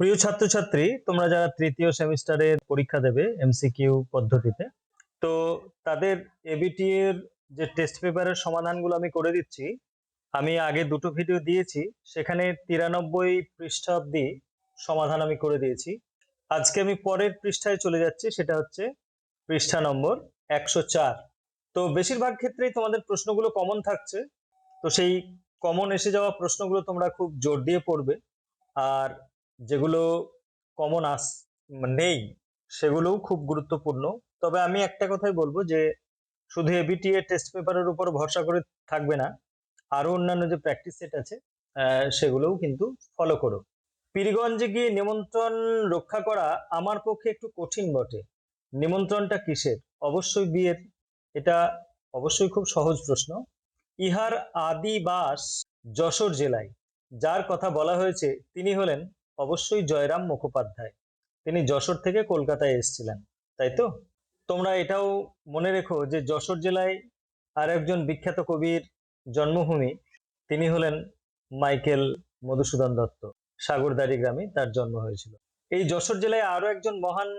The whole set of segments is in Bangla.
প্রিয় ছাত্রছাত্রী, তোমরা যারা তৃতীয় সেমিস্টারের পরীক্ষা দেবে এমসিকিউ পদ্ধতিতে, তো তাদের এবিটি এর যে টেস্ট পেপারের সমাধানগুলো আমি করে দিচ্ছি, আমি আগে দুটো ভিডিও দিয়েছি, সেখানে তিরানব্বই পৃষ্ঠা অব্দি সমাধান আমি করে দিয়েছি। আজকে আমি পরের পৃষ্ঠায় চলে যাচ্ছি, সেটা হচ্ছে পৃষ্ঠা নম্বর একশো চার। তো বেশিরভাগ ক্ষেত্রেই তোমাদের প্রশ্নগুলো কমন থাকছে, তো সেই কমন এসে যাওয়া প্রশ্নগুলো তোমরা খুব জোর দিয়ে পড়বে। আর যেগুলো কমন আস নেই, সেগুলোও খুব গুরুত্বপূর্ণ। তবে আমি একটা কথাই বলব যে, শুধু এবিটি এর টেস্ট পেপারের উপর ভরসা করে থাকবে না আরও অন্যান্য যে প্র্যাকটিস সেট আছে সেগুলোও কিন্তু ফলো করো। পীরগঞ্জে গিয়ে নিমন্ত্রণ রক্ষা করা আমার পক্ষে একটু কঠিন বটে। নিমন্ত্রণটা কিসের? অবশ্যই বিয়ের। এটা অবশ্যই খুব সহজ প্রশ্ন। ইহার আদি বাস যশোর জেলায়। যার কথা বলা হয়েছে, তিনি হলেন অবশ্যই জয়রাম মুখোপাধ্যায়। তিনি যশোর থেকে কলকাতায় এসেছিলেন, তাই তো? তোমরা এটাও মনে রেখো যে যশোর জেলায় আর একজন বিখ্যাত কবির জন্মভূমি তিনি হলেন মাইকেল মধুসূদন দত্ত। সাগরদাড়ি গ্রামে তার জন্ম হয়েছিল। এই যশোর জেলায় আরও একজন মহান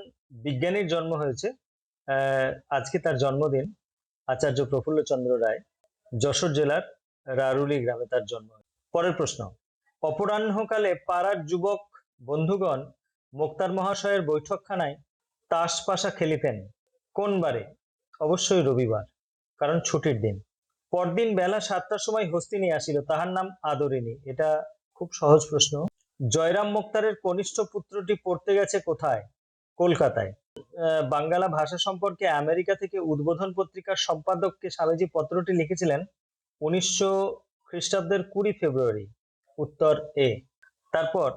বিজ্ঞানীর জন্ম হয়েছে আজকে তার জন্মদিন। আচার্য প্রফুল্লচন্দ্র রায় যশোর জেলার রারুলি গ্রামে তার জন্ম পরের প্রশ্ন অপরাহ্নকালে পাড়ার যুবক বন্ধুগণ মোক্তার মহাশয়ের বৈঠকখানায় তাস পাশা খেলিতেন। কোন বারে? অবশ্যই রবিবার, কারণ ছুটির দিন। পরদিন বেলা সাতটার সময় হস্তিনী আসিল, তাহার নাম আদরিণী। এটা খুব সহজ প্রশ্ন। জয়রাম মোক্তারের কনিষ্ঠ পুত্রটি পড়তে গেছে কোথায়? কলকাতায়। বাঙ্গালা ভাষা সম্পর্কে আমেরিকা থেকে উদ্বোধন পত্রিকার সম্পাদককে স্বামীজি পত্রটি লিখেছিলেন উনিশশো খ্রিস্টাব্দের কুড়ি ফেব্রুয়ারি। উত্তর এ। তারপর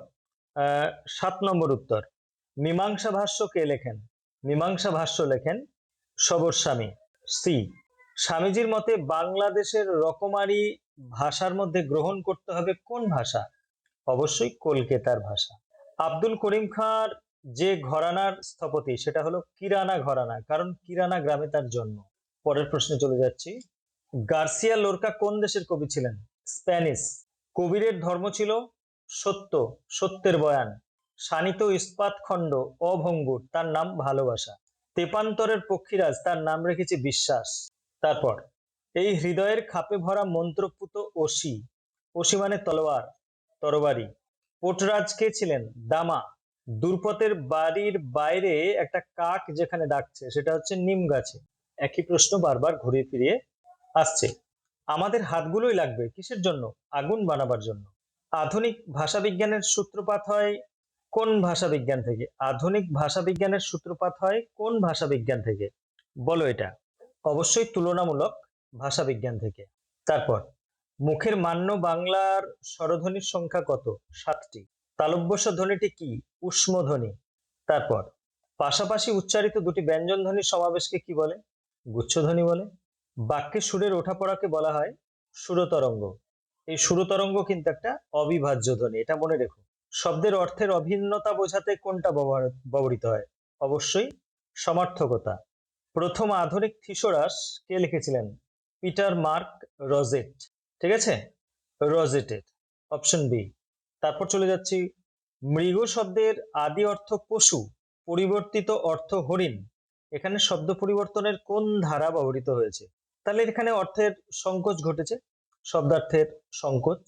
সাত নম্বর উত্তর। মীমাংসা ভাষ্য কে লেখেন? মীমাংসা ভাষ্য লেখেন সবর সি। স্বামীজির মতে বাংলাদেশের রকমারি ভাষার মধ্যে গ্রহণ করতে হবে কোন ভাষা? অবশ্যই কলকাতার ভাষা। আব্দুল করিম খাঁর যে ঘরানার স্থপতি, সেটা হলো কিরানা ঘরানা, কারণ কিরানা গ্রামে তার জন্ম। পরের প্রশ্নে চলে যাচ্ছি। গার্সিয়া লোরকা কোন দেশের কবি ছিলেন? স্প্যানিশ। কবিরের ধর্ম ছিল সত্য, সত্যের বয়ান। শানিত ইস্পাত খণ্ড, অভঙ্গুর, তার নাম ভালোবাসা। তেপান্তরের পক্ষীরাজ, তার নাম রেখেছে বিশ্বাস। তারপর, এই হৃদয়ের খাপে ভরা মন্ত্রপুত অসি ওসি মানে তলোয়ার, তরবারি। পোটরাজ কে ছিলেন? দামা। দুর্পথের বাড়ির বাইরে একটা কাক যেখানে ডাকছে, সেটা হচ্ছে নিম গাছে। একই প্রশ্ন বারবার ঘুরিয়ে ফিরিয়ে আসছে। আমাদের হাতগুলোই লাগবে কিসের জন্য? আগুন বানাবার জন্য। আধুনিক ভাষা বিজ্ঞানের সূত্রপাত হয় কোন ভাষা বিজ্ঞান থেকে? আধুনিক ভাষা বিজ্ঞানের সূত্রপাত হয় কোন ভাষা বিজ্ঞান থেকে? বলো এটা। অবশ্যই তুলনামূলক ভাষা বিজ্ঞান থেকে। তারপর, মুখের মান্য বাংলার স্বরধ্বনির সংখ্যা কত? সাতটি। তালব্যস্য ধ্বনিটি কি? উষ্ম ধ্বনি তারপর, পাশাপাশি উচ্চারিত দুটি ব্যঞ্জন ধ্বনির সমাবেশকে কি বলে? গুচ্ছধ্বনি বলে। বাক্যে সুরের ওঠাপড়াকে বলা হয় সুরতরঙ্গ। এই সুরতরঙ্গ কিন্তু একটা অবিভাজ্য ধ্বনি, এটা মনে রেখো। শব্দের অর্থের অভিন্নতা বোঝাতে কোনটা ব্যবহৃত হয়? অবশ্যই সমার্থকতা। প্রথম আধুনিক থিসোরাস কে লিখেছিলেন? Peter Mark Roget. ঠিক আছে? রজেটের, অপশন বি। তারপর চলে যাচ্ছি, মৃগ শব্দের আদি অর্থ পশু, পরিবর্তিত অর্থ হরিণ। এখানে শব্দ পরিবর্তনের কোন ধারা ব্যবহৃত হয়েছে? তাহলে এখানে অর্থের সংকোচ ঘটেছে, শব্দার্থের সংকোচ।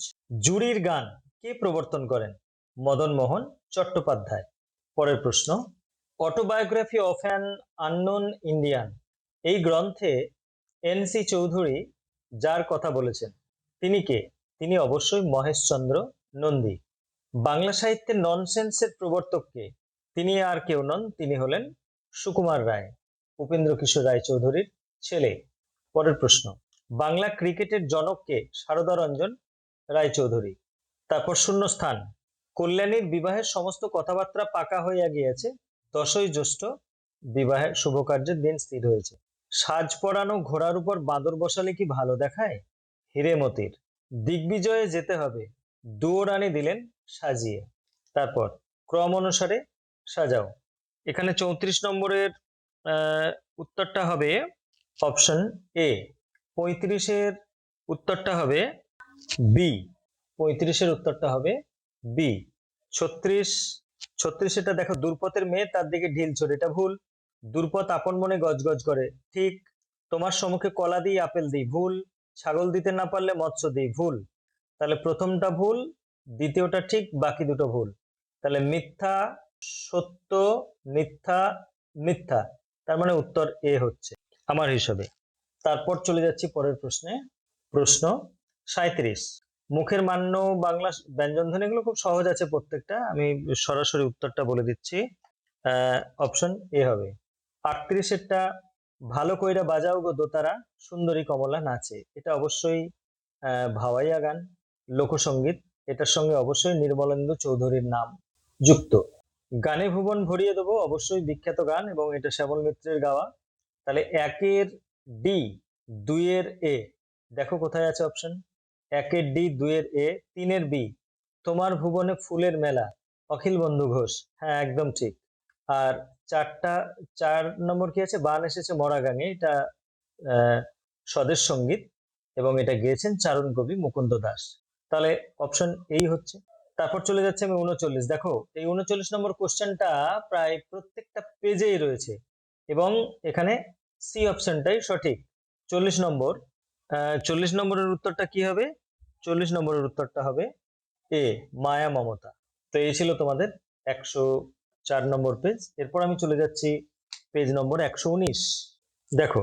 জুরির গান কে প্রবর্তন করেন? মদন মোহন চট্টোপাধ্যায়। পরের প্রশ্ন, autobiography of an unknown Indian. এই গ্রন্থে এনসি চৌধুরী যার কথা বলেছেন, তিনি কে? তিনি অবশ্যই মহেশচন্দ্র নন্দী। বাংলা সাহিত্যের ননসেন্সের প্রবর্তক কে? তিনি আর কেউ নন, তিনি হলেন সুকুমার রায় উপেন্দ্র কিশোর রায় চৌধুরীর ছেলে। পরের প্রশ্ন, বাংলা ক্রিকেটের জনক কে সারদা রঞ্জন রায়চৌধুরী। তারপর শূন্যস্থান, কল্যাণীর বিবাহের সমস্ত কথাবার্তা পাকা হইয়া গিয়েছে, দশই জ্যৈষ্ঠ বিবাহের শুভ কার্যের দিন স্থির হয়েছে। সাজ পরানো ঘোড়ার উপর বাঁদর বসালে কি ভালো দেখায়? হিরেমতির, দিগ্বিজয়ে যেতে হবে দুয়োরানি দিলেন সাজিয়ে। তারপর, ক্রম অনুসারে সাজাও। এখানে চৌত্রিশ নম্বরের উত্তরটা হবে অপশন এ, পঁয়ত্রিশের উত্তরটা হবে বি। পঁয়ত্রিশের উত্তরটা হবে বি। ছত্রিশ ছত্রিশ এটা দেখো, দুর্পথের মেয়ে, তার দিকে ঢিল ছোড়ে এটা ভুল। দুর্পথ আপন মনে গজগজ করে, ঠিক। তোমার সম্মুখে কলা দিই, আপেল দিই, ভুল। ছাগল দিতে না পারলে মৎস্য দিই, ভুল। তাহলে প্রথমটা ভুল, দ্বিতীয়টা ঠিক, বাকি দুটো ভুল। তাহলে মিথ্যা, সত্য, মিথ্যা মিথ্যা। তার মানে উত্তর এ হচ্ছে। আমার হিসাবে। তারপর চলে যাচ্ছি পরের প্রশ্নে। প্রশ্ন সাঁত্রিশ মুখের মান্য বাংলা ব্যঞ্জন ধ্বনি এগুলো খুব সহজ আছে প্রত্যেকটা। আমি সরাসরি উত্তরটা বলে দিচ্ছি। অপশন এ হবে। আটত্রিশেরটা, ভালো কইরা বাজাও গো দোতারা, সুন্দরী কমলা নাচে। এটা অবশ্যই ভাওয়াইয়া গান, লোকসঙ্গীত। এটার সঙ্গে অবশ্যই নির্মলেন্দু চৌধুরীর নাম যুক্ত। গানে ভুবন ভরিয়ে দেবো অবশ্যই বিখ্যাত গান এবং এটা শ্যামল মিত্রের গাওয়া। তাহলে একের ডি দুইয়ের এ দেখো কোথায় আছে অপশন একের ডি দুইয়ের এ তিনের বি তোমার ভুবনে ফুলের মেলা, অখিল বন্ধু ঘোষ। হ্যাঁ একদম ঠিক। আর চারটা, চার নম্বর কি আছে? বান এসেছে মরা গাঙে এটা স্বদেশ সংগীত এবং এটা গেয়েছেন চারণ কবি মুকুন্দ দাস। তাহলে অপশন এই হচ্ছে। তারপর চলে যাচ্ছে আমি উনচল্লিশ। দেখো, এই উনচল্লিশ নম্বর কোশ্চেনটা প্রায় প্রত্যেকটা পেজেই রয়েছে। এবং এখানে সি অপশনটাই সঠিক। চল্লিশ নম্বর চল্লিশ নম্বরের উত্তরটা কি হবে? চল্লিশ নম্বরের উত্তরটা হবে এ মায়া মমতা। তো এই ছিল তোমাদের একশো চার নম্বর পেজ এরপর আমি চলে যাচ্ছি পেজ নম্বর একশো উনিশ। দেখো,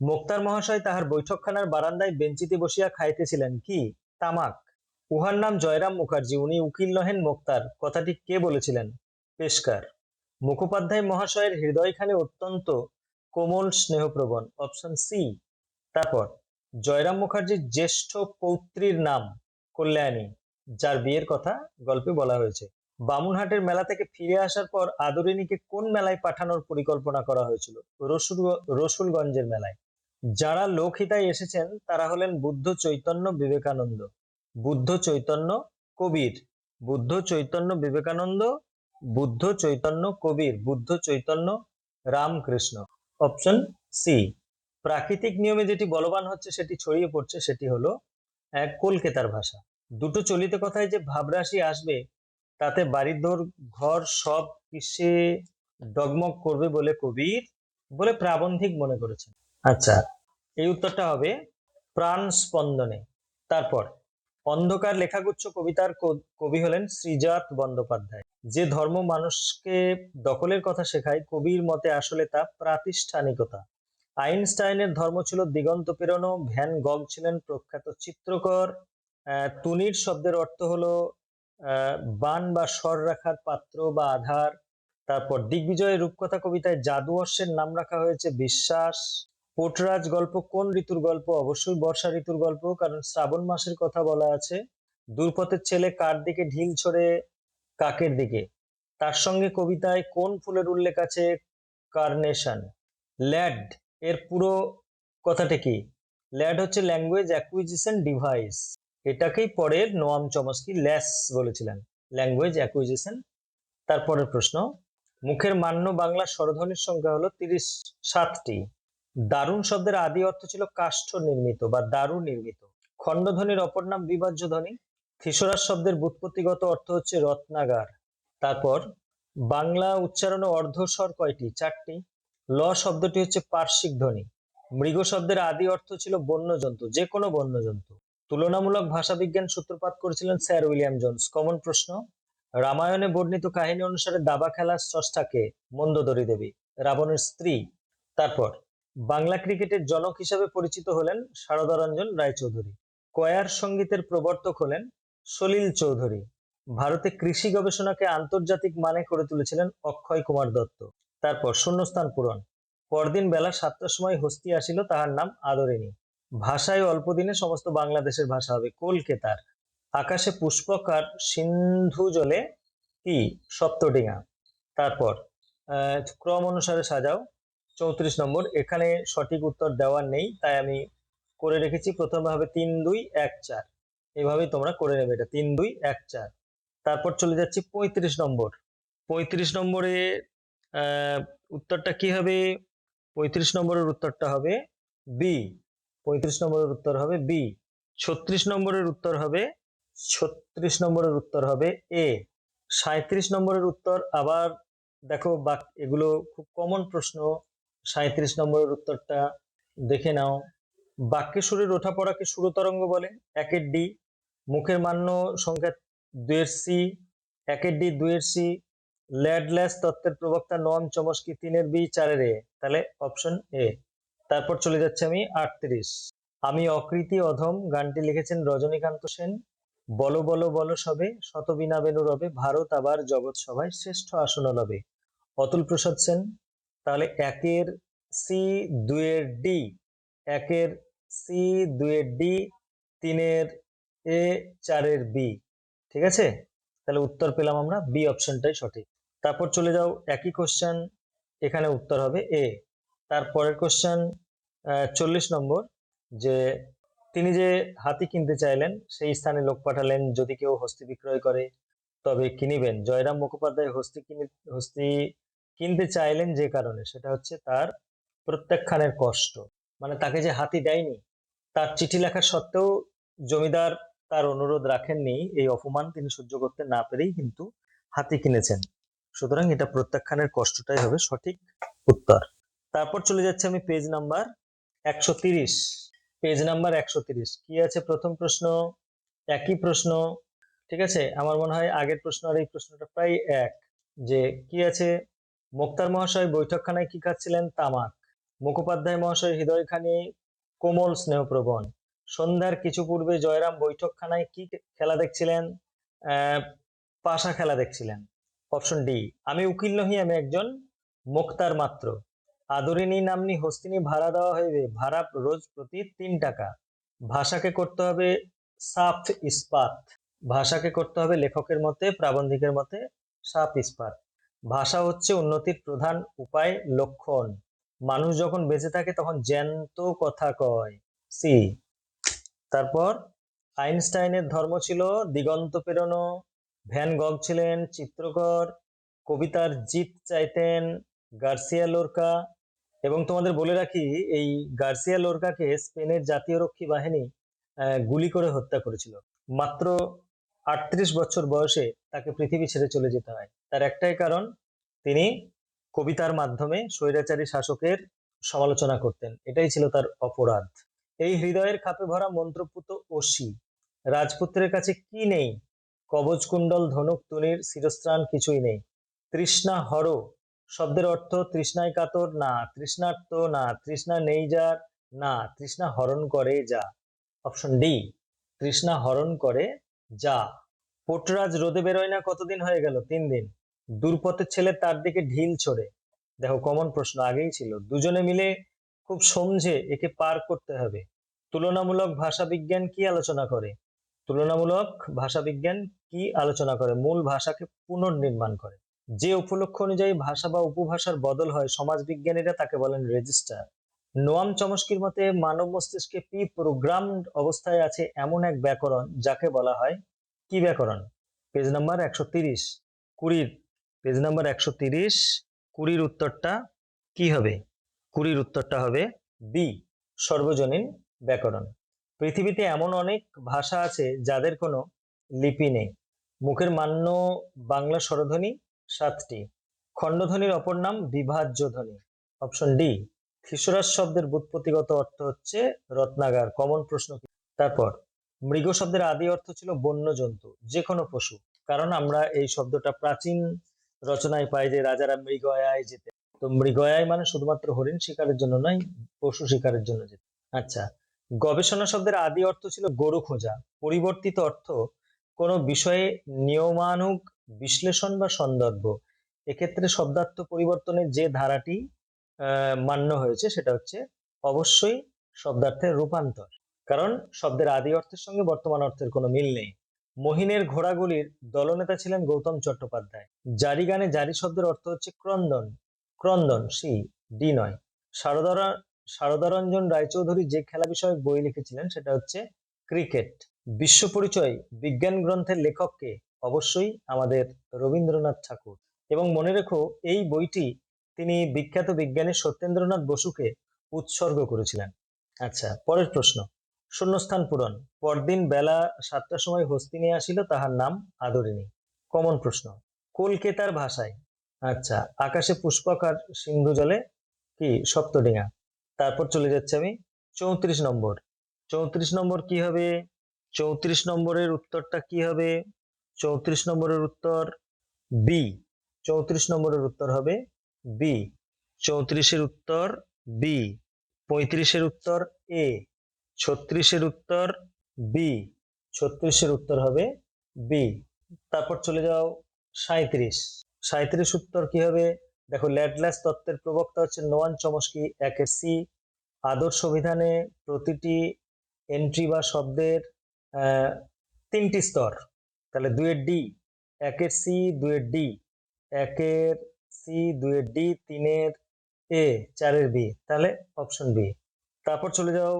মোক্তার মহাশয় তাহার বৈঠকখানার বারান্দায় বেঞ্চিতে বসিয়া খাইতেছিলেন কি? তামাক। উহার নাম জয়রাম মুখার্জি। উনি উকিল নহেন মোক্তার। কথাটি কে বলেছিলেন? পেশকার। মুখোপাধ্যায় মহাশয়ের হৃদয়খানে অত্যন্ত কোমল, স্নেহপ্রবণ। অপশন সি তারপর, জয়রাম মুখার্জির জ্যেষ্ঠ পৌত্রীর নাম কল্যাণী, যার বিয়ের কথা গল্পে বলা হয়েছে। বামুনহাটের মেলা থেকে ফিরে আসার পর আদরিনীকে কোন মেলায় পাঠানোর পরিকল্পনা করা হয়েছিল? রসুল, রসুলগঞ্জের মেলায়। যারা লোকহিতায় এসেছেন, তারা হলেন বুদ্ধ চৈতন্য বিবেকানন্দ। বুদ্ধ চৈতন্য কবির। বুদ্ধ চৈতন্য বিবেকানন্দ বুদ্ধ চৈতন্য কবির বুদ্ধ চৈতন্য রামকৃষ্ণ। অপশন সি প্রাকৃতিক নিয়মে যেটি বলবান হচ্ছে, সেটি ছড়িয়ে পড়ছে, সেটি হলো এক কলকাতার ভাষা। দুটো চলিত কথায় যে ভাবরাশি আসবে, তাতে বাড়ির দোর, ঘর সব কিসে ডগমগ করবে বলে কবির, বলে প্রাবন্ধিক মনে করেছেন। আচ্ছা এই উত্তরটা হবে প্রাণ স্পন্দনে তারপর অন্ধকার লেখাগুচ্ছ কবিতার কবি হলেন শ্রীজাত বন্দ্যোপাধ্যায়। যে ধর্ম মানুষকে দখলের কথা শেখায়, কবির মতে আসলে তা প্রাতিষ্ঠানিকতা। আইনস্টাইনের ধর্ম ছিল দিগন্ত পেরোনো ভ্যান গগ ছিলেন প্রখ্যাত চিত্রকর। তুনির শব্দের অর্থ হলো বান বা স্বর রাখার পাত্র বা আধার। তারপর দিগ্বিজয়ের রূপকথা কবিতায় জাদু অশ্বের নাম রাখা হয়েছে বিশ্বাস। পোটরাজ গল্প কোন ঋতুর গল্প? অবশ্যই বর্ষা ঋতুর গল্প, কারণ শ্রাবণ মাসের কথা বলা আছে। দুর্পথের ছেলে কার দিকে ঢিল ছড়ে? কাকের দিকে। তার সঙ্গে কবিতায় কোন ফুলের উল্লেখ আছে? কার্নেশন। ল্যাড, এর পুরো কথাটা কি? ল্যাড হচ্ছে ল্যাঙ্গুয়েজ অ্যাকুইজিশন ডিভাইস। এটাকেই পরে নোয়াম চমস্কি ল্যাস বলেছিলেন। Language acquisition. তারপরের প্রশ্ন, মুখের মান্য বাংলা স্বরধ্বনির সংখ্যা হলো তিরিশ, সাতটি। দারুণ শব্দের আদি অর্থ ছিল কাষ্ঠ নির্মিত বা দারু নির্মিত। খণ্ডধ্বনির অপর নাম বিভাজ্য ধ্বনি থিসরাস শব্দের বুৎপত্তিগত অর্থ হচ্ছে রত্নাগার। তারপর, বাংলা উচ্চারণে অর্ধস্বর কয়টি? চারটি। ল শব্দটি হচ্ছে পার্শ্বিক ধ্বনি। মৃগ শব্দের আদি অর্থ ছিল বন্য জন্তু যে কোনো বন্য জন্তু তুলনামূলক ভাষাবিজ্ঞান সূত্রপাত করেছিলেন স্যার উইলিয়াম জোন্স। কমন প্রশ্ন, রামায়ণে বর্ণিত কাহিনী অনুসারে দাবা খেলার স্রষ্টাকে মন্দোদরী দেবী, রাবণের স্ত্রী। তারপর বাংলা ক্রিকেটের জনক হিসাবে পরিচিত হলেন শারদারঞ্জন রায়চৌধুরী। কয়ার সঙ্গীতের প্রবর্তক হলেন সলিল চৌধুরী। ভারতে কৃষি গবেষণাকে আন্তর্জাতিক মানে করে তুলেছিলেন অক্ষয় কুমার দত্ত। তারপর শূন্যস্থান পূরণ। পরদিন বেলা সাতটার সময় হস্তি আসিল তাহার নাম আদরিণী। ভাষায় অল্প দিনে সমস্ত বাংলাদেশের ভাষা হবে। কলকেতার। আকাশে পুষ্পক আর সিন্ধু জলে কি? সপ্তডিঙা। তারপর ক্রম অনুসারে সাজাও। চৌত্রিশ নম্বর। এখানে সঠিক উত্তর দেওয়ার নেই, তাই আমি করে রেখেছি। প্রথমে হবে তিন, দুই, এক, চার। এভাবেই তোমরা করে নেবে এটা। তিন, দুই, এক, চার। তারপর চলে যাচ্ছি পঁয়ত্রিশ নম্বর। পঁয়ত্রিশ নম্বরে উত্তরটা কি হবে? পঁয়ত্রিশ নম্বরের উত্তরটা হবে বি। পঁয়ত্রিশ নম্বরের উত্তর হবে বি। ছত্রিশ নম্বরের উত্তর হবে, ছত্রিশ নম্বরের উত্তর হবে এ। সাঁত্রিশ নম্বরের উত্তর আবার দেখো বাক এগুলো খুব কমন প্রশ্ন। সাঁত্রিশ নম্বরের উত্তরটা দেখে নাও। বাক্যে সুরের ওঠা পড়াকে সুরতরঙ্গ বলে, একের ডি, মুখের মান্য সংখ্যা দুয়ের সি, একের ডি দুয়ের সি ল্যাডল্যাস তত্ত্বের প্রবক্তা নম চমস্কি তিনের বি, চারের এ। তাহলে অপশন এ। তারপর চলে যাচ্ছে আমি আটত্রিশ। আমি অকৃতি অধম গানটি লিখেছেন রজনীকান্ত সেন। বলো বলো বলো সবে, শতবিনা বেনু রবে, ভারত আবার জগৎ সভায় শ্রেষ্ঠ আসন লবে। অতুল প্রসাদ সেন তাহলে একের সি দুয়ের ডি, একের সি দুয়ের ডি, তিনের এ চারের বি, ঠিক আছে? তাহলে উত্তর পেলাম আমরা, বি অপশনটাই সঠিক। তারপর চলে যাও একই কোশ্চেন এখানে উত্তর হবে এ। তারপরের কোশ্চেন চল্লিশ নম্বর, যে তিনি যে হাতি কিনতে চাইলেন, সেই স্থানে লোক পাঠালেন, যদি কেউ হস্তি বিক্রয় করে, তবে কিনিবেন। জয়রাম মুখোপাধ্যায় হস্তি কিনে, হস্তি কিনতে চাইলেন যে কারণে, সেটা হচ্ছে তার প্রত্যাখ্যানের কষ্ট। মানে তাকে যে হাতি দেয়নি, তার চিঠি লেখার সত্ত্বেও জমিদার তার অনুরোধ রাখেননি, এই অপমান তিনি সহ্য করতে না পেরেই কিন্তু হাতি কিনেছেন। সুতরাং এটা প্রত্যাখ্যানের কষ্টটাই হবে সঠিক উত্তর। তারপর চলে যাচ্ছে আমি পেজ নাম্বার একশো তিরিশ। পেজ নাম্বার একশো তিরিশ। কি আছে প্রথম প্রশ্ন? একই প্রশ্ন। ঠিক আছে? আমার মনে হয় আগের প্রশ্ন আর এই প্রশ্নটা প্রায় এক। যে কি আছে? মোক্তার মহাশয় বৈঠকখানায় কি খাচ্ছিলেন তামাক। মুখোপাধ্যায় মহাশয় হৃদয়খানি কোমল স্নেহপ্রবণ। সন্ধ্যার কিছু পূর্বে জয়রাম বৈঠকখানায় কি খেলা দেখছিলেন? পাশা খেলা দেখছিলেন। অপশন ডি, আমি উকিল নহি, আমি একজন মোক্তার মাত্র। আদরিনী নামনি হস্তিনী ভাড়া দেওয়া হইবে, ভাড়া রোজ প্রতি তিন টাকা। ভাষাকে করতে হবে সাফ ইস্পাত। ভাষাকে করতে হবে লেখকের মতে, প্রাবন্ধিকের মতে সাফ ইস্পাত। ভাষা হচ্ছে উন্নতির প্রধান উপায়, লক্ষণ। মানুষ যখন বেঁচে থাকে তখন জ্যান্ত কথা কয়। সি। তারপর, আইনস্টাইনের ধর্ম ছিল দিগন্ত পেরোনো ভ্যান গগ ছিলেন চিত্রকর, কবিতার জিত চাইতেন গার্সিয়া লোরকা এবং তোমাদের বলে রাখি, এই গার্সিয়া লোরকাকে স্পেনের জাতীয় রক্ষী বাহিনী গুলি করে হত্যা করেছিল। মাত্র আটত্রিশ বছর বয়সে তাকে পৃথিবী ছেড়ে চলে যেতে হয়। তার একটাই কারণ, তিনি কবিতার মাধ্যমে স্বৈরাচারী শাসকের সমালোচনা করতেন। এটাই ছিল তার অপরাধ। এই হৃদয়ের খাপে ভরা মন্ত্রপুত অসি রাজপুত্রের কাছে কি নেই? কবচ কুণ্ডল, ধনুক, তুনির, শিরস্ত্রাণ কিছুই নেই। তৃষ্ণা হর, শব্দের অর্থ তৃষ্ণায় কাতর, না, তৃষ্ণার্ত, না, তৃষ্ণা নেই যার, না, তৃষ্ণা হরণ করে যা। অপশন ডি, তৃষ্ণা হরণ করে যা, পোটরাজ রোদে বেরোয় না কতদিন হয়ে গেল? তিন দিন। দূরপথের ছেলে তার দিকে ঢিল ছড়ে। দেখো, কমন প্রশ্ন আগেই ছিল। দুজনে মিলে খুব সমঝে একে পার করতে হবে। তুলনামূলক ভাষা বিজ্ঞান কি আলোচনা করে? তুলনামূলক ভাষা বিজ্ঞান কি আলোচনা করে? মূল ভাষাকে পুনর্নির্মাণ করে। যে উপলক্ষ অনুযায়ী ভাষা বা উপভাষার বদল হয় সমাজ বিজ্ঞানীরা তাকে বলেন রেজিস্টার। নোয়াম চমস্কির মতে মানব মস্তিষ্কে পি প্রোগ্রাম অবস্থায় আছে এমন এক ব্যাকরণ যাকে বলা হয় কি ব্যাকরণ? পেজ নাম্বার একশো তিরিশ। কুড়ির পেজ নাম্বার একশো তিরিশ। কুড়ির উত্তরটা কি হবে? কুড়ির উত্তরটা হবে বি, সর্বজনীন ব্যাকরণ। পৃথিবীতে এমন অনেক ভাষা আছে যাদের কোনো লিপি নেই। মুখের মান্য বাংলা স্বরধ্বনি সাতটি। খণ্ডধ্বনির অপর নাম বিভাজ্য ধ্বনি অপশন ডি থিসরাস শব্দের বুৎপত্তিগত অর্থ হচ্ছে রত্নাগার, কমন প্রশ্ন তারপর, মৃগ শব্দের আদি অর্থ ছিল বন্য জন্তু যে কোনো পশু। কারণ আমরা এই শব্দটা প্রাচীন রচনায় পাই যে রাজারা মৃগয়ায় যেতে তো মৃগয়ায় মানে শুধুমাত্র হরিণ শিকারের জন্য নয়, পশু শিকারের জন্য যেতে। আচ্ছা গবেষণা শব্দের আদি অর্থ ছিল গরু খোঁজা। পরিবর্তিত অর্থ, কোনো বিষয়ে নিয়মানুগ বিশ্লেষণ বা সন্দর্ভ এক্ষেত্রে শব্দার্থ পরিবর্তনের যে ধারাটি মান্য হয়েছে সেটা হচ্ছে অবশ্যই শব্দার্থের রূপান্তর। কারণ শব্দের আদি অর্থের সঙ্গে বর্তমান অর্থের কোনো মিল নেই। মহিনের ঘোড়াগুলির দলনেতা ছিলেন গৌতম চট্টোপাধ্যায়। জারি গানে জারি শব্দের অর্থ হচ্ছে ক্রন্দন। ক্রন্দন, সি, ডি নয়। সারদারা, সারদারঞ্জন রায়চৌধুরী যে খেলা বিষয়ক বই লিখেছিলেন সেটা হচ্ছে ক্রিকেট। বিশ্ব পরিচয় বিজ্ঞান গ্রন্থের লেখককে অবশ্যই আমাদের রবীন্দ্রনাথ ঠাকুর। এবং মনে রেখো, এই বইটি তিনি বিখ্যাত বিজ্ঞানী সত্যেন্দ্রনাথ বসুকে উৎসর্গ করেছিলেন। আচ্ছা পরের প্রশ্ন। শূন্যস্থান পূরণ। পরদিন বেলা সাতটার সময় হস্তিনী আসিল, তাহার নাম আদরিণী। কমন প্রশ্ন। কলকেতার ভাষায়। আচ্ছা আকাশে পুষ্পক আর সিন্ধু জলে কি সপ্তডিঙা? তারপর চলে যাচ্ছে আমি চৌত্রিশ নম্বর। চৌত্রিশ নম্বর কি হবে? চৌত্রিশ নম্বরের উত্তরটা কি হবে? চৌত্রিশ নম্বরের উত্তর বি। চৌত্রিশ নম্বরের উত্তর হবে বি, চৌত্রিশের উত্তর বি, পঁয়ত্রিশের উত্তর এ, ছত্রিশের উত্তর বি, ছত্রিশের উত্তর হবে বি। তারপর চলে যাও সাঁত্রিশ সাঁত্রিশ উত্তর কি হবে? দেখো, ল্যাডলাস তত্ত্বের প্রবক্তা হচ্ছে নোয়ান চমস্কি, একের সি। আদর্শ অভিধানে প্রতিটি এন্ট্রি বা শব্দের তিনটি স্তর। তাহলে দুয়ের ডি, একের সি দুয়ের ডি। একের সি দুয়ের ডি, তিনের এ, চারের বি, তাহলে অপশন বি। তারপর চলে যাও,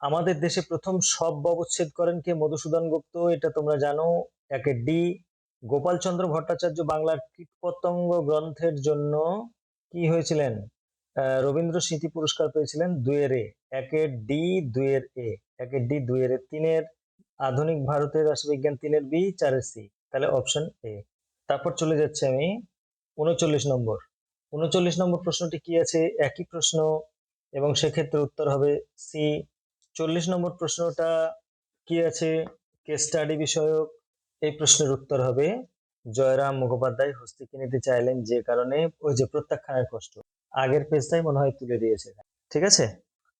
আমাদের দেশে প্রথম সব ব্যবচ্ছেদ করেন কে? মধুসূদন গুপ্ত, এটা তোমরা জানো। একের ডি, গোপালচন্দ্র ভট্টাচার্য বাংলার কীটপতঙ্গ গ্রন্থের জন্য কি হয়েছিলেন? রবীন্দ্র স্মৃতি পুরস্কার পেয়েছিলেন দুয়ের এ। একের ডি দুয়ের এ। একের ডি দুয়ের এ, তিনের। আধুনিক ভারতের রাষ্ট্রবিজ্ঞান তিনের বি, চারের সি। তাহলে অপশন এ। তারপর চলে যাচ্ছে আমি। উনচল্লিশ নম্বর। উনচল্লিশ নম্বর প্রশ্নটি কি আছে? একই প্রশ্ন এবং সেক্ষেত্রে উত্তর হবে সি চল্লিশ নম্বর প্রশ্নটা কি আছে? কেস স্টাডি বিষয়ক। এই প্রশ্নের উত্তর হবে, জয়রাম মুখোপাধ্যায় হস্তিকে নিতে চাইলেন যে কারণে ওই যে প্রত্যাখ্যানের কষ্ট। আগের পেজটাই মনে হয় তুলে দিয়েছে ঠিক আছে?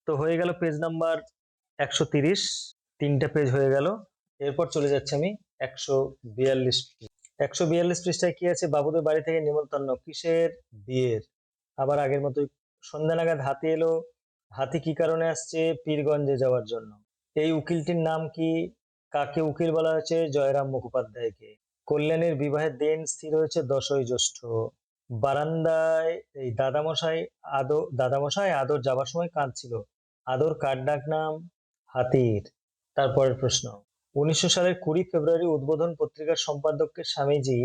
তো হয়ে গেল পেজ নাম্বার একশো তিরিশ। তিনটা পেজ হয়ে গেল। এরপর চলে যাচ্ছে আমি একশো বিয়াল্লিশ একশো বিয়াল্লিশ পৃষ্ঠায় কি আছে? বাবুদের বাড়ি থেকে নিমন্ত্রণ। কিসের? বিয়ের। আবার আগের মতোই সন্ধ্যা নাগাদ হাতি এলো। হাতি কি কারণে আসছে? পীরগঞ্জে যাওয়ার জন্য। এই উকিলটির নাম কি? কাকে উকিল বলা হয়েছে? জয়রাম মুখোপাধ্যায়কে। কল্যাণের বিবাহের দিন স্থির হয়েছে দশই জ্যৈষ্ঠ। বারান্দায় এই দাদামশাই আদর দাদামশাই আদর যাবার সময় কাঁদছিল। আদর কার ডাক নাম? হাতির। তারপরের প্রশ্ন। উনিশশো সালের কুড়ি ফেব্রুয়ারি উদ্বোধন পত্রিকার সম্পাদককে স্বামীজি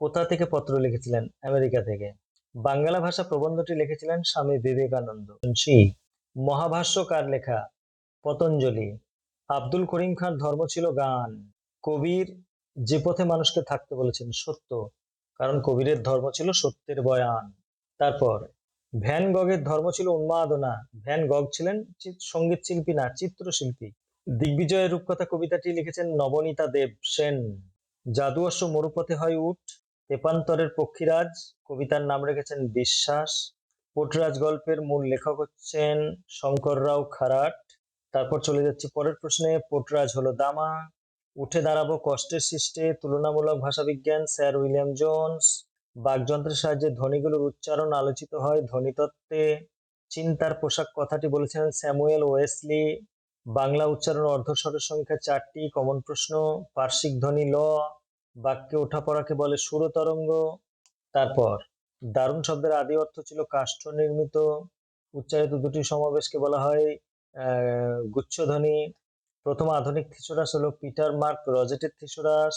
কোথা থেকে পত্র লিখেছিলেন? আমেরিকা থেকে। বাংলা ভাষা প্রবন্ধটি লিখেছিলেন স্বামী বিবেকানন্দ। সি মহাভাষ্য কার লেখা? পতঞ্জলি। আব্দুল করিম খান ধর্ম ছিল গান। কবির যে পথে মানুষকে থাকতে বলেছেন সত্য, কারণ কবিরের ধর্ম ছিল সত্যের বয়ান। তারপর, ভ্যান গগের ধর্ম ছিল উন্মাদনা। ভ্যান গগ ছিলেন সংগীত শিল্পী না, চিত্রশিল্পী। দিগ্বিজয়ের রূপকথা কবিতাটি লিখেছেন নবনীতা দেব সেন। জাদু অশ্ব মরুপথে হয় উঠ তেপান্তরের পক্ষীরাজ, কবিতার নাম রেখেছেন বিশ্বাস। পোটরাজ গল্পের মূল লেখক হচ্ছেন শঙ্কর রাও খারাট। তারপর চলে যাচ্ছি পরের প্রশ্নে, পোটরাজ হলো দামা। উঠে দাঁড়াবো কষ্টের সৃষ্টে, তুলনামূলক ভাষাবিজ্ঞান স্যার উইলিয়াম জোন্স। বাকযন্ত্রের সাহায্যে ধ্বনিগুলোর উচ্চারণ আলোচিত হয় ধ্বনিতত্ত্বে। চিন্তার পোশাক কথাটি বলেছেন স্যামুয়েল ওয়েসলি। বাংলা উচ্চারণ অর্ধস্বরের সংখ্যা চারটি, কমন প্রশ্ন, পার্শ্বিক ধ্বনি ল, বাক্যে ওঠা পড়াকে বলে সুরতরঙ্গ তারপর দারুণ শব্দের আদি অর্থ ছিল কাষ্ঠ নির্মিত, উচ্চারিত দুটি সমাবেশকে বলা হয় গুচ্ছধ্বনি প্রথম আধুনিক থিসোরাস হলো পিটার মার্ক রজেটের থিসোরাস,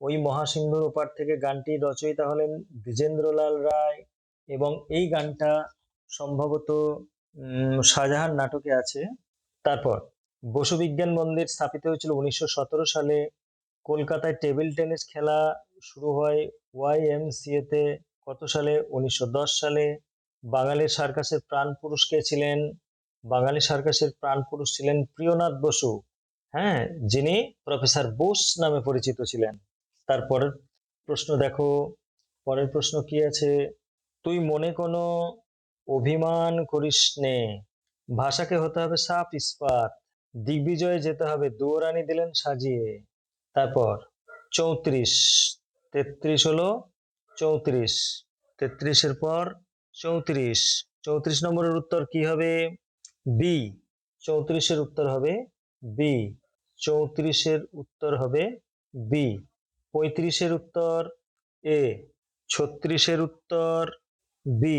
ওই মহাসিন্ধুর ওপার থেকে গানটি রচয়িতা হলেন দ্বিজেন্দ্রলাল রায়, এবং এই গানটা সম্ভবত শাহজাহান নাটকে আছে, তারপর বসু বিজ্ঞান মন্দির স্থাপিত হয়েছিল উনিশশো সতেরো সালে। কলকাতায় টেবিল টেনিস খেলা শুরু হয় ওয়াই এম তে কত সালে? উনিশশো দশ সালে। বাঙালি সার্কাসের প্রাণ পুরুষ কে ছিলেন? বাঙালি সার্কাসের প্রাণ পুরুষ ছিলেন প্রিয়নাথ বসু। হ্যাঁ যিনি প্রফেসর বোস নামে পরিচিত ছিলেন। তারপরের প্রশ্ন দেখো। পরের প্রশ্ন কি আছে? তুই মনে কোনো অভিমান করিস নে। ভাষাকে হতে হবে সাফ ইস্পাত। দিগ্বিজয়ে যেতে হবে। দুয়োরানি দিলেন সাজিয়ে। তারপর চৌত্রিশ, তেত্রিশ হলো চৌত্রিশ, তেত্রিশের পর চৌত্রিশ। চৌত্রিশ নম্বরের উত্তর কি হবে? বি। চৌত্রিশের উত্তর হবে বি। চৌত্রিশের উত্তর হবে বি। পঁয়ত্রিশের উত্তর এ। ছত্রিশের উত্তর বি।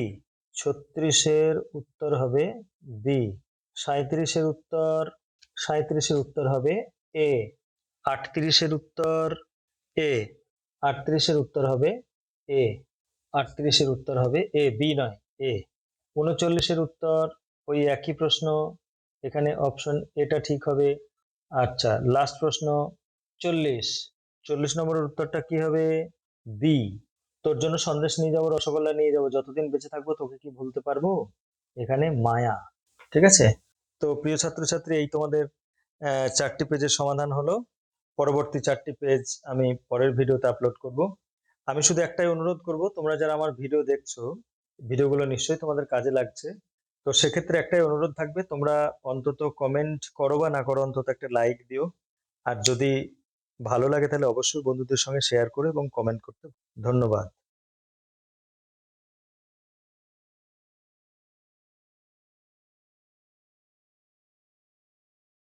ছত্রিশের উত্তর হবে বি। সাঁত্রিশের উত্তর সাঁত্রিশের উত্তর হবে এ। আটত্রিশের উত্তর এ। আটত্রিশের উত্তর হবে এ। আটত্রিশের উত্তর হবে এ, বি নয়, এ। উনচল্লিশের উত্তর, ওই একই প্রশ্ন। এখানে অপশন এটা ঠিক হবে। আচ্ছা লাস্ট প্রশ্ন, চল্লিশ। চল্লিশ নম্বরের উত্তরটা কি হবে? বি। তোর জন্য সন্দেশ নিয়ে যাব, রসগোল্লা নিয়ে যাব, যতদিন বেঁচে থাকব তোকে কি ভুলতে পারব? এখানে মায়া, ঠিক আছে? তো প্রিয় ছাত্রছাত্রী, এই তোমাদের চারটি পেজের সমাধান হলো। পরবর্তী চারটি পেজ আমি পরের ভিডিওতে আপলোড করব। আমি শুধু একটাই অনুরোধ করব, তোমরা যারা আমার ভিডিও দেখছ, ভিডিওগুলো নিশ্চয়ই তোমাদের কাজে লাগছে। তো সেক্ষেত্রে একটাই অনুরোধ থাকবে, তোমরা অন্তত কমেন্ট করো বা না করো, অন্তত একটা লাইক দিও। আর যদি ভালো লাগে তাহলে অবশ্যই বন্ধুদের সঙ্গে শেয়ার করো এবং কমেন্ট করতে। ধন্যবাদ।